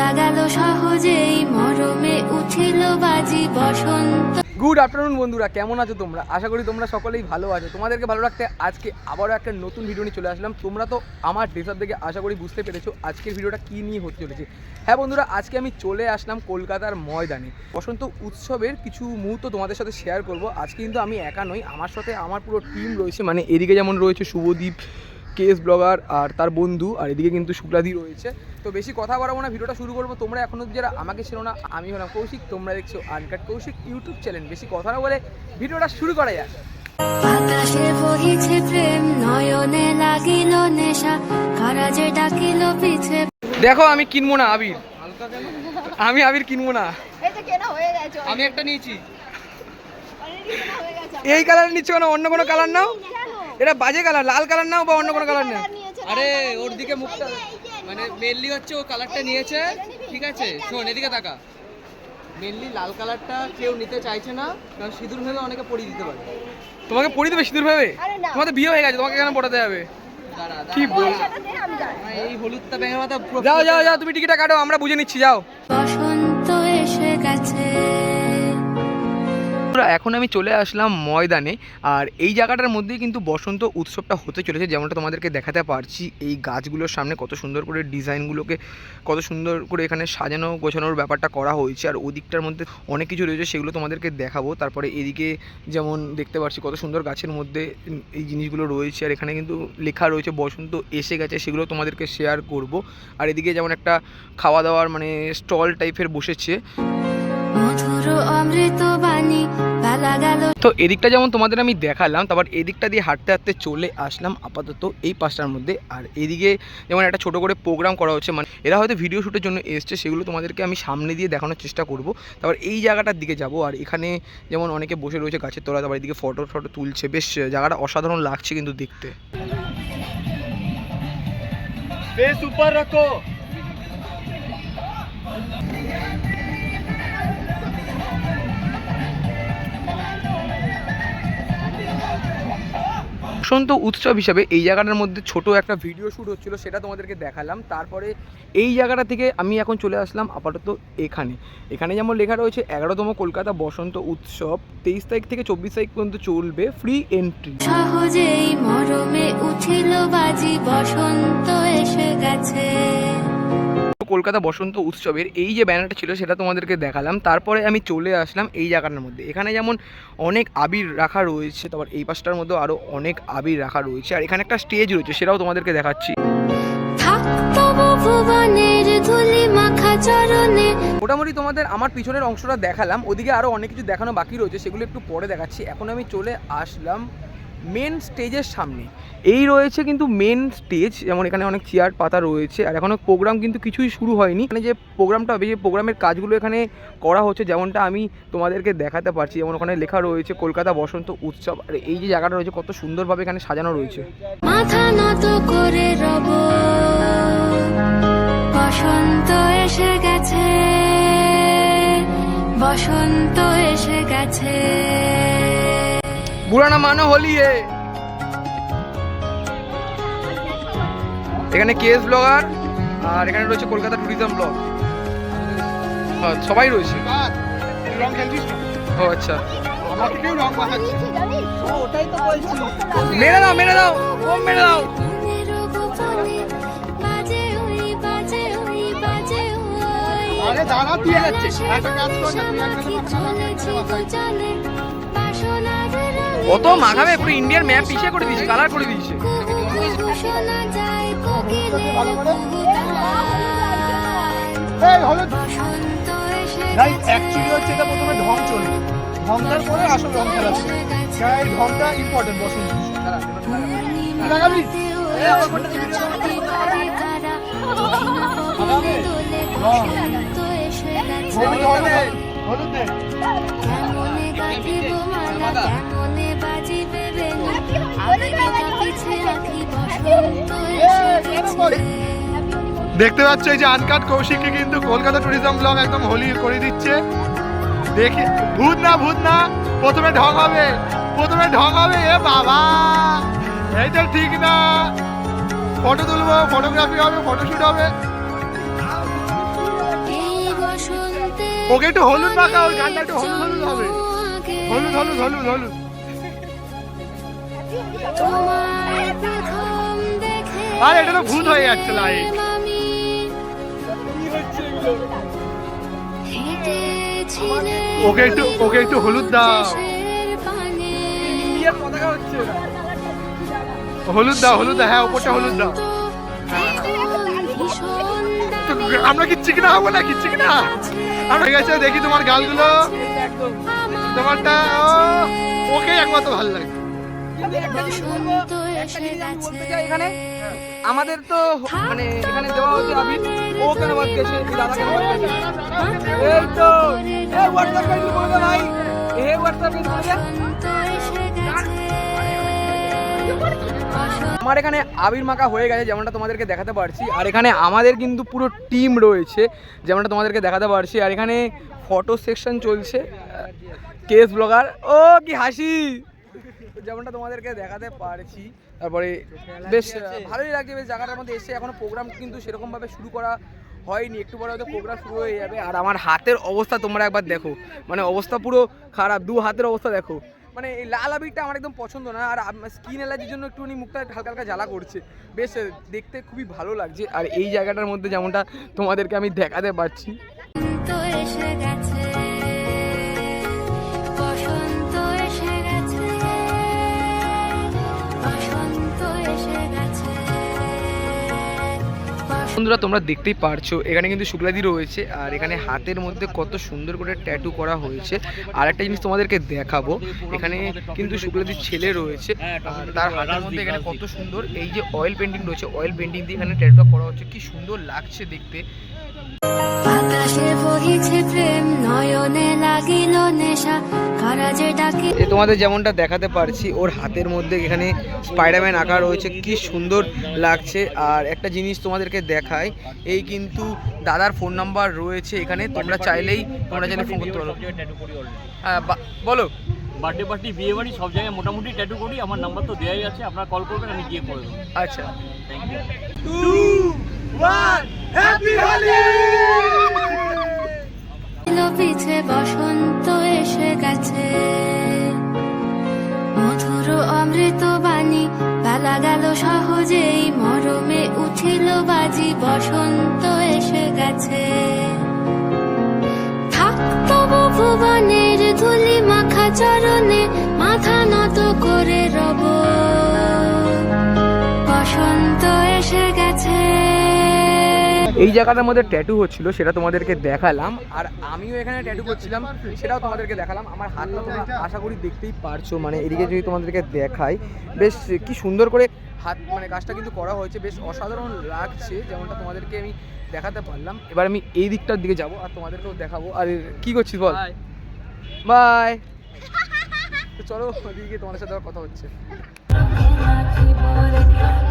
গেল সহজেই, মরমে উঠিল বাজি বসন্ত। গুড আফটারনুন বন্ধুরা, কেমন আছো তোমরা? আশা করি তোমরা সকলেই ভালো আছো। তোমাদেরকে ভালো রাখতে আজকে আবারও একটা নতুন ভিডিও নিয়ে চলে আসলাম। তোমরা তো আমার ড্রেসার দেখে আশা করি বুঝতে পেরেছ আজকের ভিডিওটা কী নিয়ে হতে চলেছে। হ্যাঁ বন্ধুরা, আজকে আমি চলে আসলাম কলকাতার ময়দানে। বসন্ত উৎসবের কিছু মুহূর্ত তোমাদের সাথে শেয়ার করব। আজকে কিন্তু আমি একা নই, আমার সাথে আমার পুরো টিম রয়েছে। মানে এদিকে যেমন রয়েছে শুভদীপ কেএস ব্লগার আর তার বন্ধু আর এদিকে কিন্তু শুক্লাদি রয়েছে। তো বেশি কথা বাড়াবো না ভিডিওটা শুরু করব। তোমরা এখনও যারা আমাকে ছিল না আমি হলাম কৌশিক তোমরা দেখছ আনকাট কৌশিক ইউটিউব চ্যানেল। বেশি কথা না বলে ভিডিওটা শুরু করা যাক। আকাশে বহিছে প্রেম নয়নে লাগিল নেশা কারা যে ডাকিল পিছে। দেখো আমি কিনবো না আবির। আমি আবির কিনবো না। হয়ে আমি একটা নিয়েছি। হয়ে এই কালার নিচ্ছ কেন? অন্য কোনো কালার নাও? এটা বাজে কালার লাল কালার নাও বা অন্য কোনো কালার নাও। নিয়েছে আরে ওর দিকে মুখটা মানে মেনলি হচ্ছে ও কালারটা নিয়েছে। ঠিক আছে শোন এদিকে তাকা। মেনলি লাল কালারটা কেউ নিতে চাইছে না কারণ সিঁদুর ভেবে অনেকে পরিয়ে দিতে পারে। তোমাকে পরি দেবে সিঁদুর ভাবে? তোমাদের বিয়ে হয়ে গেছে তোমাকে কেন পড়াতে হবে? দাঁড়া কি বল এই হলুদটা ব্যাঙের মাথা যাও যাও যাও তুমি টিকিটটা কাটো আমরা বুঝে নিচ্ছি যাও। বন্ধুরা, এখন আমি চলে আসলাম ময়দানে আর এই জায়গাটার মধ্যেই কিন্তু বসন্ত উৎসবটা হতে চলেছে যেমনটা তোমাদেরকে দেখাতে পারছি। এই গাছগুলোর সামনে কত সুন্দর করে ডিজাইনগুলোকে কত সুন্দর করে এখানে সাজানো গোছানোর ব্যাপারটা করা হয়েছে আর ওদিকটার মধ্যে অনেক কিছু রয়েছে সেগুলো তোমাদেরকে দেখাবো। তারপরে এদিকে যেমন দেখতে পাচ্ছি কত সুন্দর গাছের মধ্যে এই জিনিসগুলো রয়েছে আর এখানে কিন্তু লেখা রয়েছে বসন্ত এসে গেছে সেগুলো তোমাদেরকে শেয়ার করব। আর এদিকে যেমন একটা খাওয়া দাওয়ার মানে স্টল টাইপের বসেছে তো এদিকটা যেমন তোমাদের আমি দেখালাম তারপর এদিকটা দিয়ে হাঁটতে হাঁটতে চলে আসলাম আপাতত এই পাঁচটার মধ্যে। আর এদিকে যেমন একটা ছোট করে প্রোগ্রাম করা হচ্ছে মানে এরা হয়তো ভিডিও শ্যুটের জন্য এসছে সেগুলো তোমাদেরকে আমি সামনে দিয়ে দেখানোর চেষ্টা করব। তারপর এই জায়গাটার দিকে যাব আর এখানে যেমন অনেকে বসে রয়েছে গাছের তলা তারপর এদিকে ফটো ফটো তুলছে। বেশ জায়গাটা অসাধারণ লাগছে কিন্তু দেখতে। বেশ উপর রাখো। বসন্ত উৎসব হিসাবে এই জায়গাটার মধ্যে ছোট একটা ভিডিও শ্যুট হচ্ছিল, সেটা তোমাদেরকে দেখালাম। তারপরে এই জায়গাটা থেকে আমি এখন চলে আসলাম আপাতত এখানে। এখানে যেমন লেখা রয়েছে, এগারোতম কলকাতা বসন্ত উৎসব। তেইশ তারিখ থেকে চব্বিশ তারিখ পর্যন্ত চলবে ফ্রি এন্ট্রি সহজেই মরমে উঠিল বাজি, বসন্ত এসে গেছে। কলকাতা বসন্ত উৎসবের এই যে ব্যানারটা ছিল সেটা তোমাদেরকে দেখালাম। তারপরে আমি চলে আসলাম এই জায়গাটার মধ্যে। এখানে যেমন অনেক আবির রাখা রয়েছে তারপর এই পাশটার মধ্যেও আরও অনেক আবির রাখা রয়েছে। আর এখানে একটা স্টেজ রয়েছে সেটাও তোমাদেরকে দেখাচ্ছি। মোটামুটি তোমাদের আমার পিছনের অংশটা দেখালাম ওদিকে আরও অনেক কিছু দেখানো বাকি রয়েছে সেগুলো একটু পরে দেখাচ্ছি। এখন আমি চলে আসলাম মেন স্টেজের সামনে। এই রয়েছে কিন্তু মেন স্টেজ যেমন এখানে অনেক চেয়ার পাতা রয়েছে, আর এখনও প্রোগ্রাম কিন্তু কিছুই শুরু হয়নি। মানে যে প্রোগ্রামটা হবে যে প্রোগ্রামের কাজগুলো এখানে করা হচ্ছে, যেমনটা আমি তোমাদেরকে দেখাতে পারছি, যেমন ওখানে লেখা রয়েছে, কলকাতা বসন্ত উৎসব, আর এই যে জায়গাটা রয়েছে, কত সুন্দরভাবে এখানে সাজানো রয়েছে। মাথা নত করে বসন্ত এসে গেছে, বসন্ত এসে গেছে। বুড়ানা মানো হোলি হে। এখানে কেস ব্লগার আর এখানে রয়েছে কলকাতা ট্যুরিজম ব্লগ সবাই রয়েছে। ও আচ্ছা। ওটাই তো বলছি। মেরে দাও মেরে দাও বোম মেরে দাও। আরে দাঁড়া তুই যাচ্ছে একটা কাজ কর না তুই চলেছি কত মাখাবে পুরো ইন্ডিয়ার ম্যাপ পিছিয়ে করে দিয়েছে কালার করে দিয়েছে। অ্যাকচুয়ালি হচ্ছে এটা প্রথমে ঢং চলবে ঢংটার পরে আসল খেলা এই ঢংটা ইম্পর্টেন্ট। হলুদ। হলুদ দেখতে পাচ্ছ এই যে আনকাট কৌশিককে কিন্তু কলকাতা ট্যুরিজম ব্লগ একদম হোলি করে দিচ্ছে। দেখি ভূত না ভূত না প্রথমে ঢং হবে প্রথমে ঢং হবে এ বাবা! এইটা ঠিক না। ফটো তুলবো ফটোগ্রাফি হবে ফটোশুট হবে। ওকে একটু হলুদ মাখা ওই গানটা একটু হলুদ হলুদ হবে। হলুদ হলুদ হলুদ হলুদ। আর এটা তো ভূত হয়ে যাচ্ছে ওকে একটু ওকে একটু হলুদ দাও। হলুদ দাও হলুদ দাও হ্যাঁ ওপরটা হলুদ দাও। আমরা কি চিকনা হব না কি চিকনা। আমরা গেছে দেখি তোমার গালগুলো। তোমারটা ওকে একমাত্র ভালো লাগে। বসন্ত এসে জিনিস আমি বলতে গেছে এখানে। আমাদের তো মানে এখানে দেওয়া হচ্ছে আবি ও কেন বাদ গেছে? দাদা কেন বাদ গেছে। এই তো এই হোয়াটসঅ্যাপ করে দে ভাই। এই হোয়াটসঅ্যাপ করে দে বসন্ত এসে গেছে আমার এখানে আবির মাখা হয়ে গেছে যেমনটা তোমাদেরকে দেখাতে পারছি। আর এখানে আমাদের কিন্তু পুরো টিম রয়েছে যেমনটা তোমাদেরকে দেখাতে পারছি। আর এখানে ফটো সেকশন চলছে কেস ব্লগার ও কি হাসি! যেমনটা তোমাদেরকে দেখাতে পারছি, তারপরে বেশ ভালোই লাগছে, বেশ জায়গাটার মধ্যে এসে এখনও প্রোগ্রাম কিন্তু সেরকমভাবে শুরু করা হয়নি, একটু পরে হয়তো প্রোগ্রাম শুরু হয়ে যাবে। আর আমার হাতের অবস্থা তোমরা একবার দেখো মানে অবস্থা পুরো খারাপ, দু হাতের অবস্থা দেখো। মানে এই লাল আবিরটা আমার একদম পছন্দ না, আর স্কিন অ্যালার্জির জন্য একটুখানি মুখটা হালকা হালকা জ্বালা করছে। বেশ দেখতে খুবই ভালো লাগছে, আর এই জায়গাটার মধ্যে যেমনটা তোমাদেরকে আমি দেখাতে পারছি। বসন্ত এসে গেছে। বন্ধুরা তোমরা দেখতেই পারছ, এখানে কিন্তু শুক্লাদি রয়েছে, আর এখানে হাতের মধ্যে কত সুন্দর করে ট্যাটু করা হয়েছে। আর একটা জিনিস তোমাদেরকে দেখাবো, এখানে কিন্তু শুক্লাদির ছেলে রয়েছে, আর তার হাতের মধ্যে এখানে কত সুন্দর এই যে অয়েল পেন্টিং রয়েছে অয়েল পেন্টিং দিয়ে এখানে ট্যাটুটা করা হচ্ছে, কি সুন্দর লাগছে দেখতে। তোমাদের যেমনটা দেখাতে পারছি ওর হাতের মধ্যে এখানে স্পাইডারম্যান আঁকা রয়েছে। কি সুন্দর লাগছে। আর একটা জিনিস তোমাদেরকে দেখায় এই কিন্তু দাদার ফোন নাম্বার রয়েছে এখানে। তোমরা চাইলেই তোমরা চাইলে ফোন করতে পারো। হ্যাঁ বলো। বার্থডে পার্টি বিয়ে বাড়ি সব জায়গায় মোটামুটি ট্যাটু করি। আমার নাম্বার তো দেওয়াই আছে আপনারা কল করবেন আমি গিয়ে করে দেবো। আচ্ছা। এলো পিছে বসন্ত এসে গেছে। মধুর অমৃত বাণী বেলা গেল সহজেই, মরমে উঠিল বাজি, বসন্ত এসে গেছে। থাকতো ভুবনের ধুলি মাখা চরণে, মাথা নত করে রব। এই জায়গাটার মধ্যে ট্যাটু হচ্ছিল সেটা তোমাদেরকে দেখালাম। আর আমিও এখানে ট্যাটু করছিলাম সেটাও তোমাদেরকে দেখালাম। আমার হাতটা তোমরা আশা করি দেখতেই পারছ। মানে এদিকে যদি তোমাদেরকে দেখাই বেশ কি সুন্দর করে হাত মানে কাজটা কিন্তু করা হয়েছে। বেশ অসাধারণ লাগছে যেমনটা তোমাদেরকে আমি দেখাতে পারলাম। এবার আমি এই দিকটার দিকে যাব আর তোমাদেরকেও দেখাবো। আর কি করছিস বল? বাই তো চলো ওদিকে তোমাদের সাথে আবার কথা হচ্ছে।